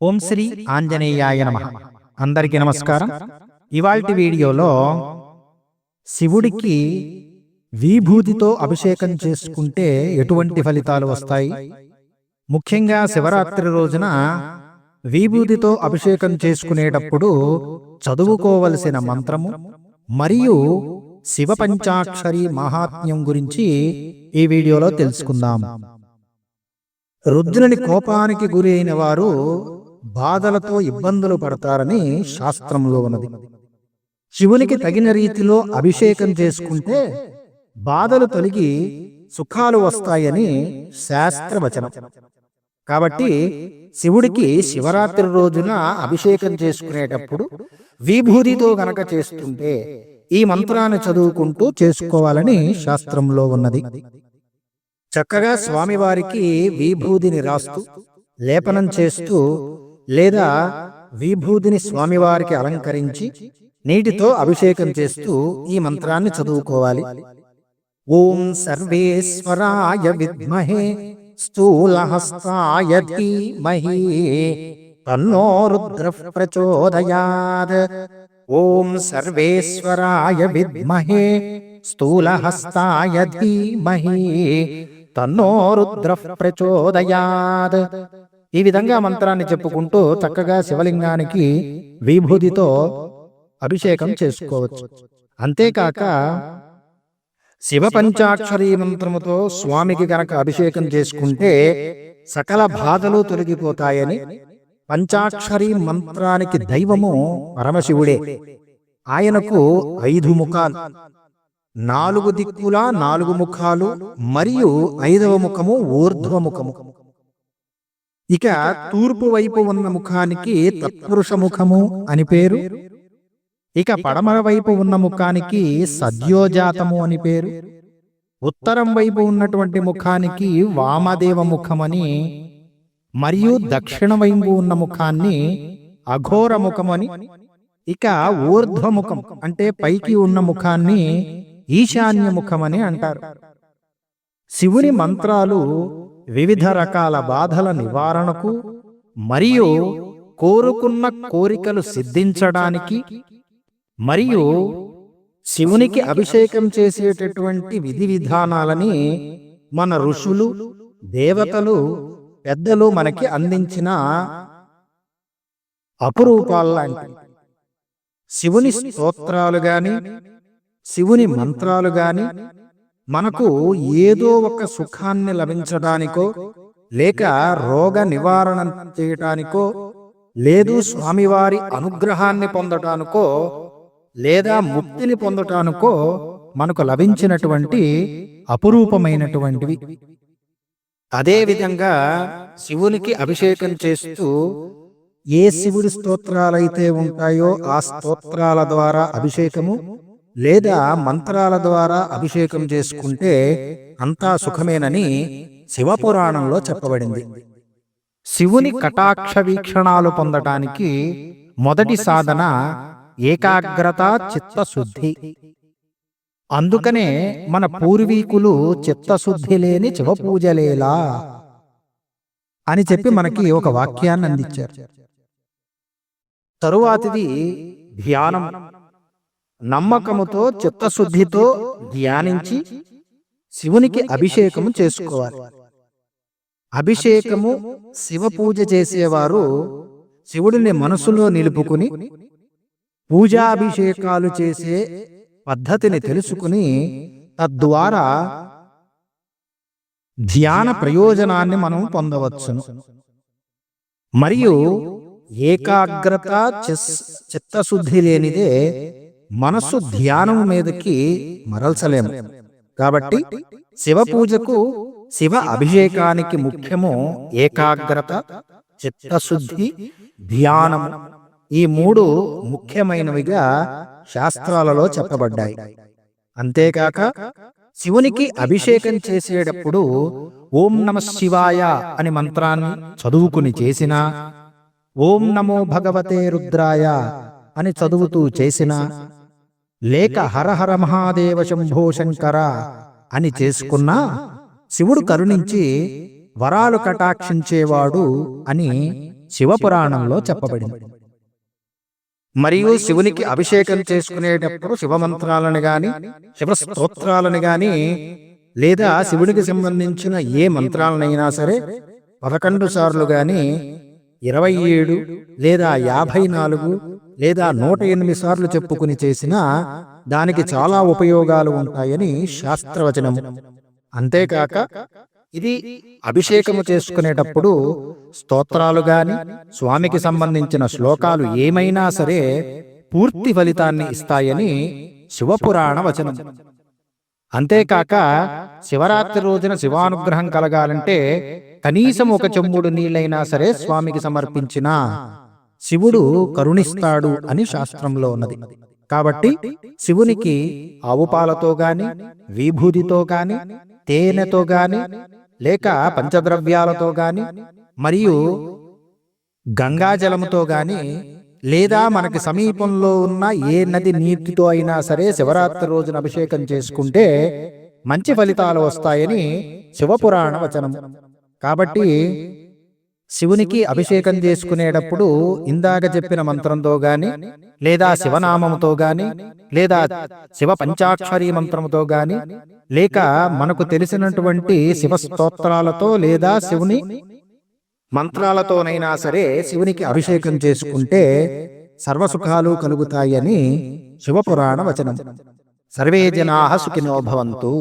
ఓం శ్రీ ఆంజనేయాయ నమ. అందరికీ నమస్కారం. ఇవాల్టి వీడియోలో శివుడికి విభూతితో అభిషేకం చేసుకుంటే ఎటువంటి ఫలితాలు వస్తాయి? ముఖ్యంగా శివరాత్రి రోజున విభూతితో అభిషేకం చేసుకునేటప్పుడు చదువుకోవలసిన మంత్రము మరియు శివ పంచాక్షరి మహాత్మ్యం గురించి ఈ వీడియోలో తెలుసుకుందాం. రుద్రుని కోపానికి గురి అయిన వారు బాధలతో ఇబ్బందులు పడతారని శాస్త్రంలో ఉన్నది. శివునికి తగిన రీతిలో అభిషేకం చేసుకుంటే బాధలు తొలగి సుఖాలు వస్తాయని శాస్త్రవచనం. కాబట్టి శివుడికి శివరాత్రి రోజున అభిషేకం చేసుకునేటప్పుడు విభూతితో గనక చేస్తుంటే ఈ మంత్రాన్ని చదువుకుంటూ చేసుకోవాలని శాస్త్రంలో ఉన్నది. చక్కగా స్వామివారికి విభూదిని రాస్తూ లేపనం చేస్తూ లేదా విభూదిని స్వామివారికి అలంకరించి నీటితో అభిషేకం చేస్తూ ఈ మంత్రాన్ని చదువుకోవాలి. ఓం సర్వేశ్వరాయ విద్మహే స్థూలహస్తాయ ధీమహి తన్నో రుద్ర ప్రచోదయాద్ ఓం సర్వేశ్వరాయ విద్మహే స్థూలహస్తాయ ధీమహి తన్నో రుద్ర ప్రచోదయాద్ ఈ విధంగా మంత్రాన్ని చెప్పుకుంటూ చక్కగా శివలింగానికి విభూతితో అభిషేకం చేసుకోవచ్చు. అంతేకాక శివ పంచాక్షరీ మంత్రముతో స్వామికి గనక అభిషేకం చేసుకుంటే సకల బాధలు తొలగిపోతాయని పంచాక్షరీ మంత్రానికి దైవము పరమశివుడే. ఆయనకు ఐదు ముఖాలు. నాలుగు దిక్కుల నాలుగు ముఖాలు మరియు ఐదవ ముఖము ఊర్ధ్వముఖము. ఇక తూర్పు వైపు ఉన్న ముఖానికి తత్పురుష ముఖము అని పేరు. ఇక పడమర వైపు ఉన్న ముఖానికి సద్యోజాతము అని పేరు. ఉత్తరం వైపు ఉన్నటువంటి ముఖానికి వామదేవ ముఖమని మరియు దక్షిణ వైపు ఉన్న ముఖాన్ని అఘోర ముఖమని ఇక ఊర్ధ్వముఖం అంటే పైకి ఉన్న ముఖాన్ని ఈశాన్య ముఖమని అంటారు. శివుని మంత్రాలు వివిధ రకాల బాధల నివారణకు మరియు కోరుకున్న కోరికలు సిద్ధించడానికి మరియు శివునికి అభిషేకం చేసేటటువంటి విధి విధానాలని మన ఋషులు దేవతలు పెద్దలు మనకి అందించిన అపురూపాల్లాంటి శివుని స్తోత్రాలు గాని శివుని మంత్రాలు గాని మనకు ఏదో ఒక సుఖాన్ని లభించడానికో లేక రోగ నివారణ చేయటానికో లేదు స్వామివారి అనుగ్రహాన్ని పొందటానికో లేదా ముక్తిని పొందటానికో మనకు లభించినటువంటి అపురూపమైనటువంటివి. అదేవిధంగా శివునికి అభిషేకం చేస్తూ ఏ శివుడి స్తోత్రాలైతే ఉంటాయో ఆ స్తోత్రాల ద్వారా అభిషేకము లేదా మంత్రాల ద్వారా అభిషేకం చేసుకుంటే అంతా సుఖమేనని శివపురాణంలో చెప్పబడింది. శివుని కటాక్ష వీక్షణాలు పొందటానికి మొదటి సాధన ఏకాగ్రత చిత్తశుద్ధి. అందుకనే మన పూర్వీకులు చిత్తశుద్ధి లేని శివపూజలేలా అని చెప్పి మనకి ఒక వాక్యాన్ని అందించారు. తరువాతిది ధ్యానం. నమ్మకముతో చిత్తశుద్ధితో ధ్యానించి శివునికి అభిషేకము చేసుకోవాలి. అభిషేకము శివ పూజ చేసేవారు శివుడిని మనసులో నిలుపుకుని పూజాభిషేకాలు చేసే పద్ధతిని తెలుసుకుని తద్వారా ధ్యాన ప్రయోజనాన్ని మనం పొందవచ్చును. మరియు ఏకాగ్రత చిత్తశుద్ధి లేనిదే మనస్సు ధ్యానం మీదకి మరల్చలేము. కాబట్టి శివ పూజకు శివ అభిషేకానికి ముఖ్యము ఏకాగ్రత చిత్తశుద్ధి ధ్యానము. ఈ మూడు ముఖ్యమైనవిగా శాస్త్రాలలో చెప్పబడ్డాయి. అంతేకాక శివునికి అభిషేకం చేసేటప్పుడు ఓం నమ శివాయ అని మంత్రాన్ని చదువుకుని చేసినా ఓం నమో భగవతే రుద్రాయ అని చదువుతూ చేసిన లేక హరహర మహాదేవ శంభో శంకర అని చేసుకున్నా శివుడు కరుణించి వరాలు కటాక్షించేవాడు అని శివపురాణంలో చెప్పబడింది. మరియు శివునికి అభిషేకం చేసుకునేటప్పుడు శివమంత్రాలను గాని శివస్తోత్రాలను గాని లేదా శివునికి సంబంధించిన ఏ మంత్రాలనైనా సరే పదకొండు సార్లు గాని ఇరవై ఏడు లేదా యాభై నాలుగు లేదా నూట ఎనిమిది సార్లు చెప్పుకుని చేసినా దానికి చాలా ఉపయోగాలు ఉంటాయని శాస్త్రవచనము అంతేకాక ఇది అభిషేకము చేసుకునేటప్పుడు స్తోత్రాలు గాని స్వామికి సంబంధించిన శ్లోకాలు ఏమైనా సరే పూర్తి ఫలితాన్ని ఇస్తాయని శివపురాణ వచనం అంతేకాక శివరాత్రి రోజున శివానుగ్రహం కలగాలంటే కనీసం ఒక చెంబుడు నీళ్ళైనా సరే స్వామికి సమర్పించిన శివుడు కరుణిస్తాడు అని శాస్త్రంలో ఉన్నది. కాబట్టి శివునికి ఆవు పాలతో గాని విభూతితో గాని తేనెతో గాని లేక పంచద్రవ్యాలతో గాని మరియు గంగాజలముతో గాని లేదా మనకి సమీపంలో ఉన్న ఏ నది నీటితో అయినా సరే శివరాత్రి రోజున అభిషేకం చేసుకుంటే మంచి ఫలితాలు వస్తాయని శివపురాణ వచనం. కాబట్టి శివునికి అభిషేకం చేసుకునేటప్పుడు ఇందాక చెప్పిన మంత్రంతో గాని లేదా శివనామముతో గాని లేదా శివ పంచాక్షరీ మంత్రముతో గాని లేక మనకు తెలిసినటువంటి శివ స్తోత్రాలతో లేదా శివుని మంత్రాలతోనైనా సరే శివునికి అభిషేకం చేసుకుంటే సర్వసుఖాలు కలుగుతాయని శివపురాణ వచనం సర్వే జనా సుఖినో భవంతు.